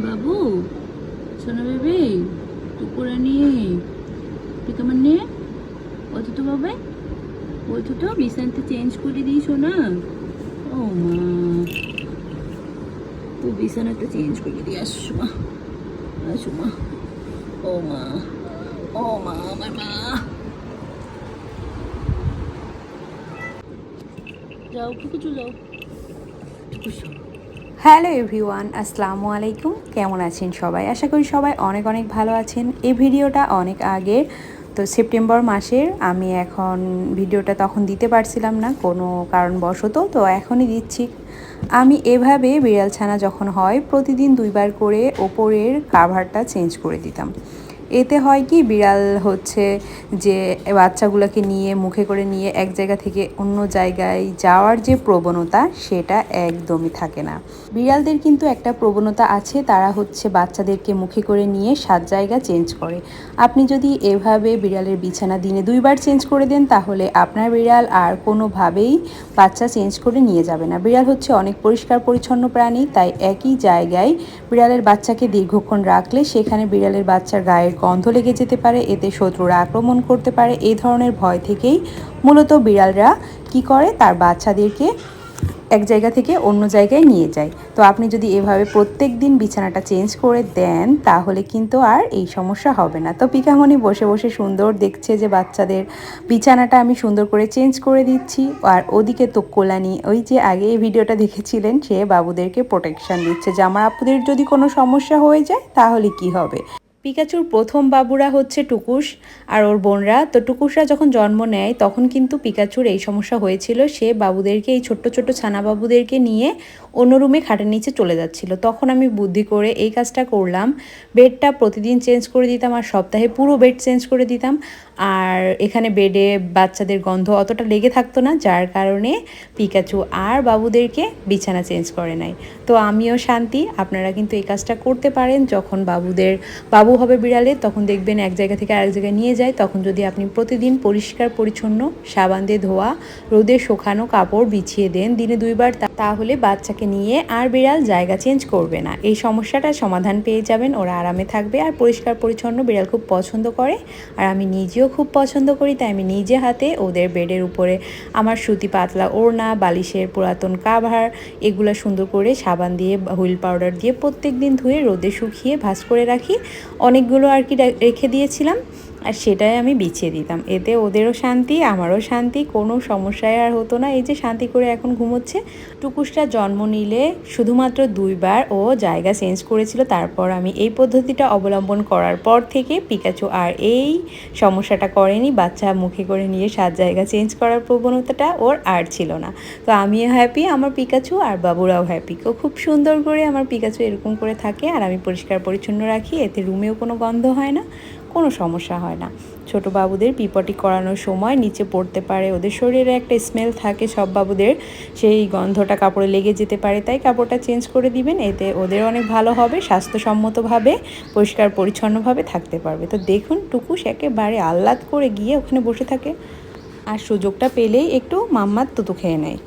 বাবু, সোনা বেবি টুকুরা নিয়ে তুই কেমন নিয়ে কত তো বাবা বলছো তো বিছানটা চেঞ্জ করে দিই সোনা। ও মা তো বিছানাটা চেঞ্জ করে দিই, আসো মা আসো মা ও মা ও মা আমার মা যাও চলো টুকু শোনো হ্যালো এভরিওয়ান, আসসালামু আলাইকুম। কেমন আছেন সবাই? আশা করি সবাই অনেক অনেক ভালো আছেন। এই ভিডিওটা অনেক আগে তো সেপ্টেম্বর মাসের। আমি এখন ভিডিওটা তখন দিতে পারছিলাম না, কোনো কারণবশত, তো এখনই দিচ্ছি। আমি এভাবে বিড়াল ছানা যখন হয়, প্রতিদিন দুইবার করে ওপরের কাভারটা চেঞ্জ করে দিতাম। এতে হয় কি, বিড়াল হচ্ছে যে বাচ্চাগুলোকে নিয়ে, মুখে করে নিয়ে এক জায়গা থেকে অন্য জায়গায় যাওয়ার যে প্রবণতা, সেটা একদমই থাকে না। বিড়ালদের কিন্তু একটা প্রবণতা আছে, তারা হচ্ছে বাচ্চাদেরকে মুখে করে নিয়ে সাত জায়গা চেঞ্জ করে। আপনি যদি এভাবে বিড়ালের বিছানা দিনে দুইবার চেঞ্জ করে দেন, তাহলে আপনার বিড়াল আর কোনোভাবেই বাচ্চা চেঞ্জ করে নিয়ে যাবে না। বিড়াল হচ্ছে অনেক পরিষ্কার পরিচ্ছন্ন প্রাণী, তাই একই জায়গায় বিড়ালের বাচ্চাকে দীর্ঘক্ষণ রাখলে, সেখানে বিড়ালের বাচ্চার গায়ের গন্ধ লেগে যেতে পারে, এতে শত্রুরা আক্রমণ করতে পারে। এই ধরনের ভয় থেকেই মূলত বিড়ালরা কি করে? তার বাচ্চাদেরকে এক জায়গা থেকে অন্য জায়গায় নিয়ে যায়। তো আপনি যদি এভাবে প্রত্যেক দিন বিছানাটা চেঞ্জ করে দেন, তাহলে কিন্তু আর এই সমস্যা হবে না। তো পিকামণি বসে বসে সুন্দর দেখছে যে বাচ্চাদের বিছানাটা আমি সুন্দর করে চেঞ্জ করে দিচ্ছি। আর ওদিকে তো কোলানি ওই যে আগে এই ভিডিওটা দেখেছিলেন, সে বাবুদেরকে প্রোটেকশন দিচ্ছে। যে আমার আপুদের যদি কোনো সমস্যা হয়ে যায়, তাহলে কি হবে? পিকাচুর প্রথম বাবুরা হচ্ছে টুকুস আর ওর বোনরা। তো টুকুসরা যখন জন্ম নেয়, তখন কিন্তু পিকাচুর এই সমস্যা হয়েছিল। সে বাবুদেরকে, এই ছোট্ট ছোট্ট ছানা বাবুদেরকে নিয়ে অন্য রুমে খাটের নিচে চলে যাচ্ছিল। তখন আমি বুদ্ধি করে এই কাজটা করলাম। বেডটা প্রতিদিন চেঞ্জ করে দিতাম আর সপ্তাহে পুরো বেড চেঞ্জ করে দিতাম। আর এখানে বেডে বাচ্চাদের গন্ধ অতটা লেগে থাকতো না, যার কারণে পিকাচু আর বাবুদেরকে বিছানা চেঞ্জ করে নাই তো আমিও শান্তি, আপনারা কিন্তু এই কাজটা করতে পারেন যখন বাবুদের, বাবু হবে বিড়ালে, তখন দেখবেন এক জায়গা থেকে আরেক জায়গায় নিয়ে যায়। তখন যদি আপনি প্রতিদিন পরিষ্কার, পরিচ্ছন্ন সাবান দিয়ে ধোয়া, রোদে শুকানো কাপড় বিছিয়ে দেন, দিনে দুইবার তাহলে বাচ্চাকে নিয়ে আর বিড়াল জায়গা চেঞ্জ করবে না। এই সমস্যাটা সমাধান পেয়ে যাবেন, ওরা আরামে থাকবে আর পরিষ্কার পরিচ্ছন্ন বিড়াল খুব পছন্দ করে। আর আমি নিজেও খুব পছন্দ করি, তাই আমি নিজে হাতে ওদের বেডের উপরে আমার সুতি পাতলা ওড়না, বালিশের পুরাতন কাভার, এগুলো সুন্দর করে সাবান দিয়ে, হুইল পাউডার দিয়ে প্রত্যেক দিন ধুয়ে রোদে শুকিয়ে ভাঁজ করে রাখি। অনেকগুলো আর কি রেখে দিয়েছিলাম। আর সেটাই আমি বিছিয়ে দিতাম। এতে ওদেরও শান্তি, আমারও শান্তি, কোনো সমস্যায় আর হতো না। এই যে শান্তি করে এখন ঘুমোচ্ছে, টুকুসটা জন্ম নিলে শুধুমাত্র দুইবার ও জায়গা চেঞ্জ করেছিল। তারপর আমি এই পদ্ধতিটা অবলম্বন করার পর থেকে পিকাচু আর এই সমস্যাটা করেনি। বাচ্চা মুখে করে নিয়ে সাত জায়গা চেঞ্জ করার প্রবণতাটা ওর আর ছিল না। তো আমিও হ্যাপি আমার পিকাচু আর বাবুরাও হ্যাপি ও খুব সুন্দর করে আমার পিকাচু এরকম করে থাকে আর আমি পরিষ্কার পরিচ্ছন্ন রাখি। এতে রুমেও কোনো গন্ধ হয় না। কোনো সমস্যা হয় না। ছোট বাবুদের পিপটি করানোর সময় নিচে পড়তে পারে, ওদের শরীরে একটা স্মেল থাকে, সব বাবুদের সেই গন্ধটা কাপড়ে লেগে যেতে পারে, তাই কাপড়টা চেঞ্জ করে দিবেন, এতে ওদের অনেক ভালো হবে, স্বাস্থ্যসম্মতভাবে, পরিষ্কার পরিচ্ছন্নভাবে থাকতে পারবে। তো দেখুন, টুকুস একেবারে আহ্লাদ করে গিয়ে ওখানে বসে থাকে। আর সুযোগটা পেলেই একটু মাম্মার তুতু খেয়ে নেয়।